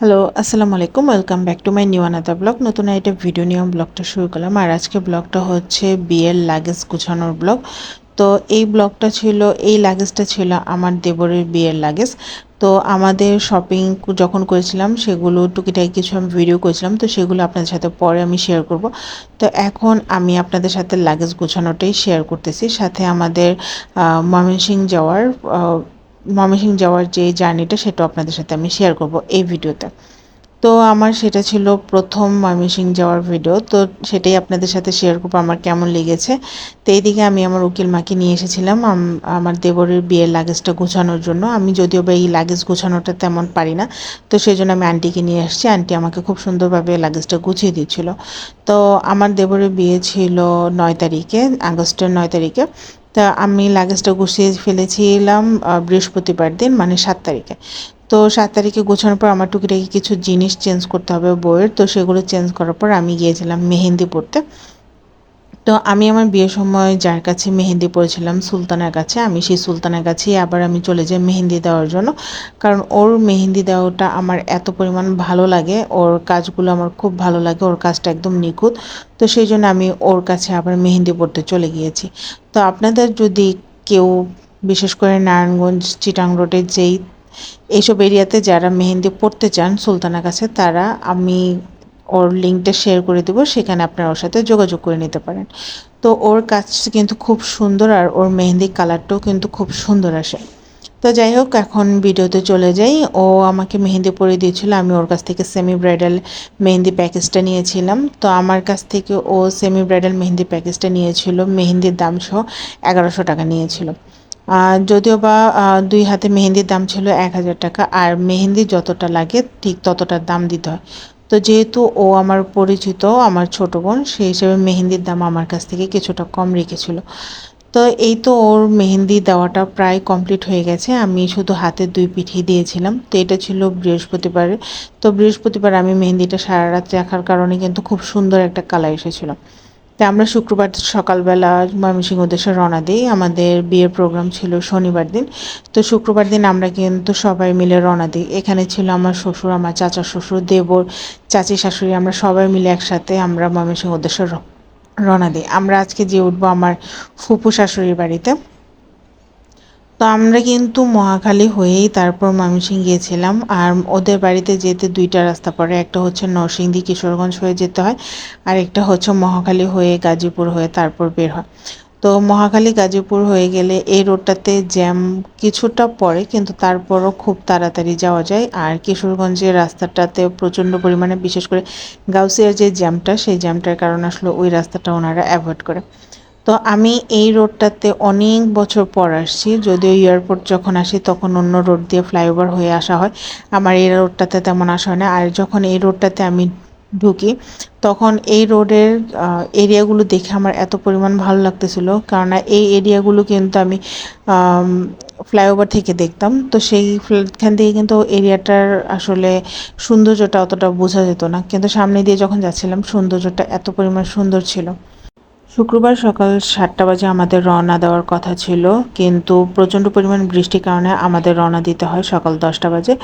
Hello আসসালামু আলাইকুম। Welcome back to my new another blog নতুন একটা ভিডিও নিয়ে ব্লগটা শুরু করলাম। আর আজকে ব্লগটা হচ্ছে বিয়ের লাগেজ গুছানোর ব্লগ তো এই ব্লগটা ছিল, এই লাগেজটা ছিল আমার দেবরের বিয়ের লাগেজ তো আমাদের শপিং যখন করেছিলাম, সেগুলো টুকিটাকি কিছু আমি ভিডিও করেছিলাম। তো সেগুলো আপনাদের সাথে পরে আমি শেয়ার করব। তো এখন আমি আপনাদের সাথে লাগেজ গোছানোটাই শেয়ার করতেছি। সাথে আমাদের ময়মনসিং যাওয়ার ময়মনসিং যাওয়ার যে জার্নিটা সেটাও আপনাদের সাথে আমি শেয়ার করব এই ভিডিওতে। তো আমার সেটা ছিল প্রথম ময়মনসিং যাওয়ার ভিডিও তো সেটাই আপনাদের সাথে শেয়ার করব আমার কেমন লেগেছে। তো এইদিকে আমি আমার উকিল মাকে নিয়ে এসেছিলাম আমার দেবরের বিয়ের লাগেজটা গোছানোর জন্য। আমি যদিও বা এই লাগেজ গোছানোটা তেমন পারি না, তো সেই জন্য আমি আন্টিকে নিয়ে এসেছি আন্টি আমাকে খুব সুন্দরভাবে লাগেজটা গুছিয়ে দিচ্ছিল। তো আমার দেবরের বিয়ে ছিল নয় তারিখে, আগস্টের নয় তারিখে। তা আমি লাগেজটা গুছিয়ে ফেলেছিলাম বৃহস্পতিবার দিন মানে সাত তারিখে। তো সাত তারিখে গোছানোর পর আমার টুকিটাকি কিছু জিনিস চেঞ্জ করতে হবে বইয়ের। তো সেগুলো চেঞ্জ করার পর আমি গিয়েছিলাম মেহেন্দি পড়তে। তো আমি আমার বিয়ের সময় যার কাছে মেহেন্দি পড়েছিলাম, সুলতানের কাছে, আমি সেই সুলতানের কাছেই আবার আমি চলে যাই মেহেন্দি দেওয়ার জন্য। কারণ ওর মেহেন্দি দেওয়াটা আমার এত পরিমাণ ভালো লাগে, ওর কাজগুলো আমার খুব ভালো লাগে, ওর কাজটা একদম নিখুঁত। তো সেই জন্য আমি ওর কাছে আবার মেহেন্দি পড়তে চলে গিয়েছি। তো আপনাদের যদি কেউ, বিশেষ করে নারায়ণগঞ্জ, চিটাং রোডের যেই এইসব এরিয়াতে যারা মেহেন্দি পড়তে চান সুলতানার কাছে, তারা আমি ওর লিঙ্কটা শেয়ার করে দেবো, সেখানে আপনারা ওর সাথে যোগাযোগ করে নিতে পারেন। তো ওর কাজ কিন্তু খুব সুন্দর আর ওর মেহেন্দি কালারটাও কিন্তু খুব সুন্দর আসে। তো যাই হোক, এখন ভিডিওতে চলে যাই। ও আমাকে মেহেন্দি পরে দিয়েছিল, আমি ওর কাছ থেকে সেমি ব্রাইডাল মেহেন্দি প্যাকেজটা নিয়েছিলাম। তো আমার কাছ থেকে ও সেমি ব্রাইডাল মেহেন্দি প্যাকেজটা নিয়েছিল, মেহেন্দির দাম সহ এগারোশো টাকা নিয়েছিল। যদিও বা দুই হাতে মেহেন্দির দাম ছিল এক হাজার টাকা, আর মেহেন্দি যতটা লাগে ঠিক ততটার দাম দিতে হয়। তো যেহেতু ও আমার পরিচিত, আমার ছোট বোন, সেই হিসেবে মেহেন্দির দাম আমার কাছ থেকে কিছুটা কম রেখেছিল। তো এই তো ওর মেহেন্দি দেওয়াটা প্রায় কমপ্লিট হয়ে গেছে। আমি শুধু হাতের দুই পিঠি দিয়েছিলাম। তো এটা ছিল বৃহস্পতিবারে। তো বৃহস্পতিবার আমি মেহেন্দিটা সারা রাত রাখার কারণে কিন্তু খুব সুন্দর একটা কালার এসেছিল। তাই আমরা শুক্রবার সকালবেলা ময়মনসিংহ উদ্দেশ্যে রওনা দিই। আমাদের বিয়ের প্রোগ্রাম ছিল শনিবার দিন। তো শুক্রবার দিন আমরা কিন্তু সবাই মিলে রওনা দিই। এখানে ছিল আমার শ্বশুর, আমার চাচা শ্বশুর, দেবর, চাচি, শাশুড়ি, আমরা সবাই মিলে একসাথে আমরা ময়মনসিংহ উদ্দেশ্যে রওনা দিই। আমরা আজকে যে উঠবো আমার ফুপু শাশুড়ির বাড়িতে। তো আমরা কিন্তু মহাখালী হয়েই তারপর ময়মনসিং গিয়েছিলাম। আর ওদের বাড়িতে যেতে দুইটা রাস্তা পড়ে, একটা হচ্ছে নরসিংদী কিশোরগঞ্জ হয়ে যেতে হয়, আর একটা হচ্ছে মহাখালী হয়ে গাজীপুর হয়ে তারপর বের হয়। তো মহাখালী, গাজীপুর হয়ে গেলে এই রোডটাতে জ্যাম কিছুটা পড়ে, কিন্তু তারপরও খুব তাড়াতাড়ি যাওয়া যায়। আর কিশোরগঞ্জের রাস্তাটাতে প্রচণ্ড পরিমাণে, বিশেষ করে গাউসিয়ার যে জ্যামটা সেই জ্যামটার কারণে আসলে ওই রাস্তাটা ওনারা অ্যাভয়েড করে। তো আমি এই রোডটাতে অনেক বছর পর আসছি। যদিও এয়ারপোর্ট যখন আসি, তখন অন্য রোড দিয়ে ফ্লাইওভার হয়ে আসা হয়। আমার এই রোডটাতে তেমন আসা হয় না। আর যখন এই রোডটাতে আমি ঢুকি, তখন এই রোডের এরিয়াগুলো দেখে আমার এত পরিমাণ ভালো লাগতেছিল। কারণ এই এরিয়াগুলো কিন্তু আমি ফ্লাইওভার থেকে দেখতাম। তো সেইখান থেকে কিন্তু এরিয়াটার আসলে সৌন্দর্যটা অতটা বোঝা যেত না। কিন্তু সামনে দিয়ে যখন যাচ্ছিলাম, সৌন্দর্যটা এত পরিমাণ সুন্দর ছিল। শুক্রবার সকাল সাতটা বাজে আমাদের রওনা দেওয়ার কথা ছিল, কিন্তু প্রচণ্ড পরিমাণ বৃষ্টির কারণে আমাদের রওনা দিতে হয় সকাল দশটা বাজে।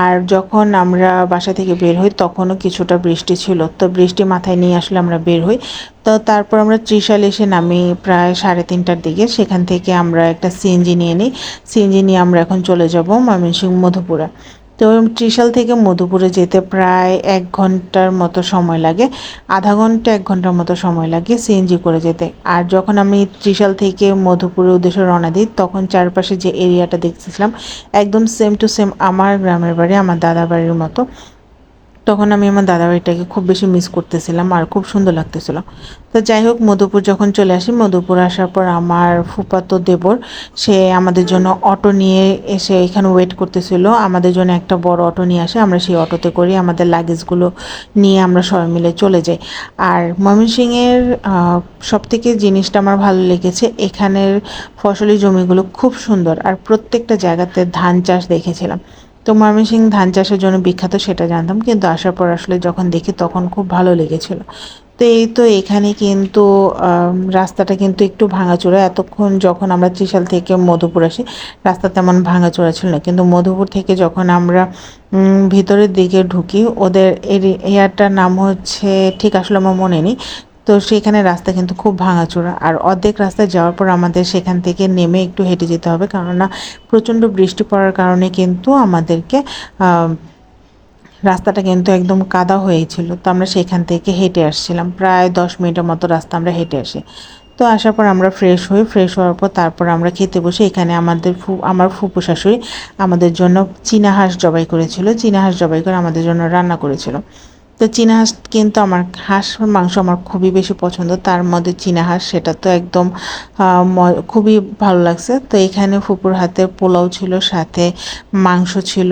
আর যখন আমরা বাসা থেকে বের হই, তখনও কিছুটা বৃষ্টি ছিল। তো বৃষ্টি মাথায় নিয়ে আসলে আমরা বের হই। তো তারপর আমরা ত্রিশাল এসে নামি প্রায় সাড়ে তিনটার দিকে। সেখান থেকে আমরা একটা সিএনজি নিয়ে নিই। সিএনজি নিয়ে আমরা এখন চলে যাব ময়মনসিংহ মধুপুরা। তো ত্রিশাল থেকে মধুপুরে যেতে প্রায় এক ঘণ্টার মতো সময় লাগে, আধা ঘণ্টা, এক ঘণ্টার মতো সময় লাগে সিএনজি করে যেতে। আর যখন আমি ত্রিশাল থেকে মধুপুরের উদ্দেশ্যে রওনা দিই, তখন চারপাশে যে এরিয়াটা দেখতেছিলাম, একদম সেম টু সেম আমার গ্রামের বাড়ি, আমার দাদা বাড়ির মতো। তখন আমি আমার দাদাবাড়িটাকে খুব বেশি মিস করতেছিলাম আর খুব সুন্দর লাগতেছিল। তো যাই হোক, মধুপুর যখন চলে আসি, মধুপুর আসার পর আমার ফুপাতো দেবর, সে আমাদের জন্য অটো নিয়ে এসে এখানে ওয়েট করতেছিল। আমাদের জন্য একটা বড় অটো নিয়ে আসে, আমরা সেই অটোতে করি আমাদের লাগেজগুলো নিয়ে আমরা সবাই মিলে চলে যাই। আর ময়মনসিংহের সব থেকে জিনিসটা আমার ভালো লেগেছে, এখানের ফসলি জমিগুলো খুব সুন্দর। আর প্রত্যেকটা জায়গাতে ধান চাষ দেখেছিলাম। তো ময়মনসিংহ ধান চাষের জন্য বিখ্যাত, সেটা জানতাম, কিন্তু আসার পর আসলে যখন দেখি তখন খুব ভালো লেগেছিল। তো এই তো এখানে কিন্তু রাস্তাটা কিন্তু একটু ভাঙাচোরা। এতক্ষণ যখন আমরা ত্রিশাল থেকে মধুপুর আসি, রাস্তা তেমন ভাঙাচোরা ছিল না। কিন্তু মধুপুর থেকে যখন আমরা ভিতরের দিকে ঢুকি, ওদের এরিয়াটার নাম হচ্ছে, ঠিক আসলে আমার মনে নেই তো সেখানে রাস্তা কিন্তু খুব ভাঙাচোরা। আর অর্ধেক রাস্তায় যাওয়ার পর আমাদের সেখান থেকে নেমে একটু হেঁটে যেতে হবে। কেননা প্রচণ্ড বৃষ্টি পড়ার কারণে কিন্তু আমাদেরকে রাস্তাটা কিন্তু একদম কাদা হয়েছিল। তো আমরা সেখান থেকে হেঁটে আসছিলাম। প্রায় দশ মিনিটের মতো রাস্তা আমরা হেঁটে আসি। তো আসার পর আমরা ফ্রেশ হই। ফ্রেশ হওয়ার পর তারপর আমরা খেতে বসে। এখানে আমাদের ফু, আমার ফুপু শাশুড়ি আমাদের জন্য চীনা হাঁস জবাই করেছিল। চীনা হাঁস জবাই করে আমাদের জন্য রান্না করেছিল। তো চীনা হাঁস কিন্তু আমার, হাঁস মাংস আমার খুবই বেশি পছন্দ। তার মধ্যে চীনা হাঁস, সেটা তো একদম খুবই ভালো লাগছে। তো এখানে ফুপুর হাতে পোলাও ছিল, সাথে মাংস ছিল।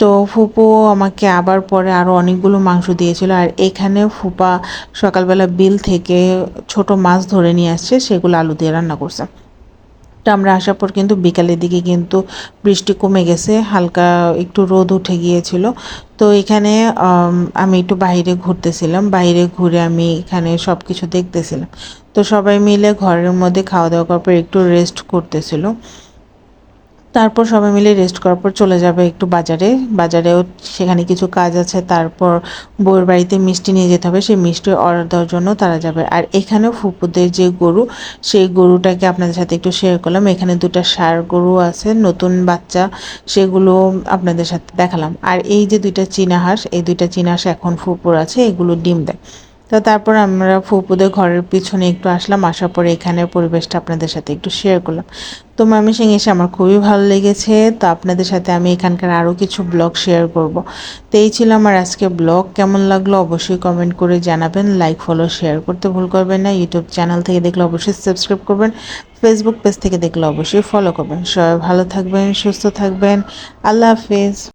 তো ফুপু আমাকে আবার পরে আরও অনেকগুলো মাংস দিয়েছিল। আর এখানে ফুপা সকালবেলা বিল থেকে ছোট মাছ ধরে নিয়ে আসছে, সেগুলো আলু দিয়ে রান্না করছে। তো আমরা আসার পর কিন্তু বিকালের দিকে কিন্তু বৃষ্টি কমে গেছে, হালকা একটু রোদ উঠে গিয়েছিল। তো এখানে, আমি একটু বাইরে ঘুরতেছিলাম, বাইরে ঘুরে আমি এখানে সব কিছু দেখতেছিলাম। তো সবাই মিলে ঘরের মধ্যে খাওয়া দাওয়া করার পর একটু রেস্ট করতেছিল। তারপর সবাই মিলে রেস্ট করার পর চলে যাবে একটু বাজারে। বাজারেও সেখানে কিছু কাজ আছে, তারপর বউয়ের বাড়িতে মিষ্টি নিয়ে যেতে হবে। সেই মিষ্টি অর্ডার দেওয়ার জন্য তারা যাবে। আর এখানেও ফুপুদের যে গরু, সেই গরুটাকে আপনাদের সাথে একটু শেয়ার করলাম। এখানে দুটো ষাঁড় গরু আছে, নতুন বাচ্চা, সেগুলো আপনাদের সাথে দেখালাম। আর এই যে দুইটা চীনা হাঁস, এই দুইটা চীনা হাঁস এখন ফুপুর আছে, এগুলো ডিম দেয়। তো তারপর আমরা ফুপুদের ঘরের পিছনে একটু আসলাম, আসার পরে এখানের পরিবেশটা আপনাদের সাথে একটু শেয়ার করলাম। তো ময়মনসিং এসে আমার খুবই ভালো লেগেছে, তো আপনাদের সাথে আমি এখানকার আরও কিছু ব্লগ শেয়ার করব। তো এই ছিল আমার আজকে ব্লগ কেমন লাগল অবশ্যই কমেন্ট করে জানাবেন লাইক ফলো শেয়ার করতে ভুল করবেন না ইউটিউব চ্যানেল থেকে দেখলে অবশ্যই সাবস্ক্রাইব করবেন ফেসবুক পেজ থেকে দেখলে অবশ্যই ফলো করবেন। সবাই ভালো থাকবেন, সুস্থ থাকবেন, আল্লাহ হাফেজ।